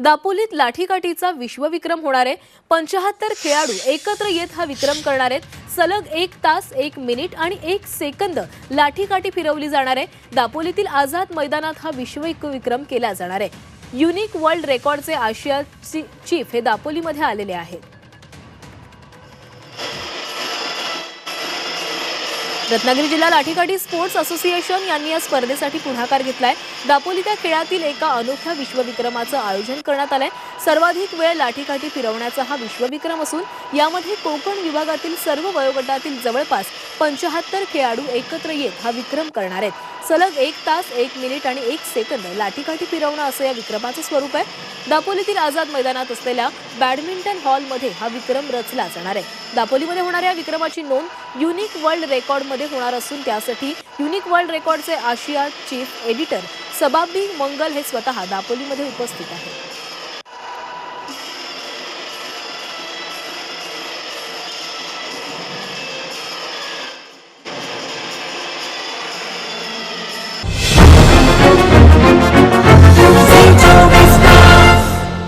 दापोलीत लाठीकाठीचा विश्वविक्रम होणार आहे. पंचाहत्तर खेळाडू एकत्र येत हा विक्रम करणार आहेत. सलग एक तास एक मिनिट आणि एक सेकंद लाठीकाठी फिरवली जाणार आहे. दापोलीतील आझाद मैदानात हा विश्वविक्रम केला जाणार आहे. युनिक वर्ल्ड रेकॉर्डचे आशिया चीफ हे दापोलीमध्ये आलेले आहेत. रत्नागिरी जिल्हा लाठीकाठी स्पोर्ट्स असोसिएशन यांनी या स्पर्धेसाठी पुढाकार घेतलाय. दापोली त्या खेळातील एका अनोख्या विश्वविक्रमाचं आयोजन करण्यात आलंय. सर्वाधिक वेळ लाठीकाठी फिरवण्याचा हा विश्वविक्रम असून यामध्ये कोकण विभागातील सर्व वयोगटातील जवळपास पंचाहत्तर खेळाडू एकत्र येत हा विक्रम करणार आहेत. सलग एक तास एक मिनिट आणि एक सेकंद लाठीकाठी फिरवणं असं या विक्रमाचं स्वरूप आहे. दापोलीतील आझाद मैदानात असलेल्या बॅडमिंटन हॉलमध्ये हा विक्रम रचला जाणार आहे. दापोलीमध्ये होणाऱ्या विक्रमाची नोंद युनिक वर्ल्ड रेकॉर्डमध्ये होणार असून त्यासाठी युनिक वर्ल्ड रेकॉर्डचे आशिया चीफ एडिटर सबाबी मंगल हे स्वतः दापोलीमध्ये उपस्थित आहेत.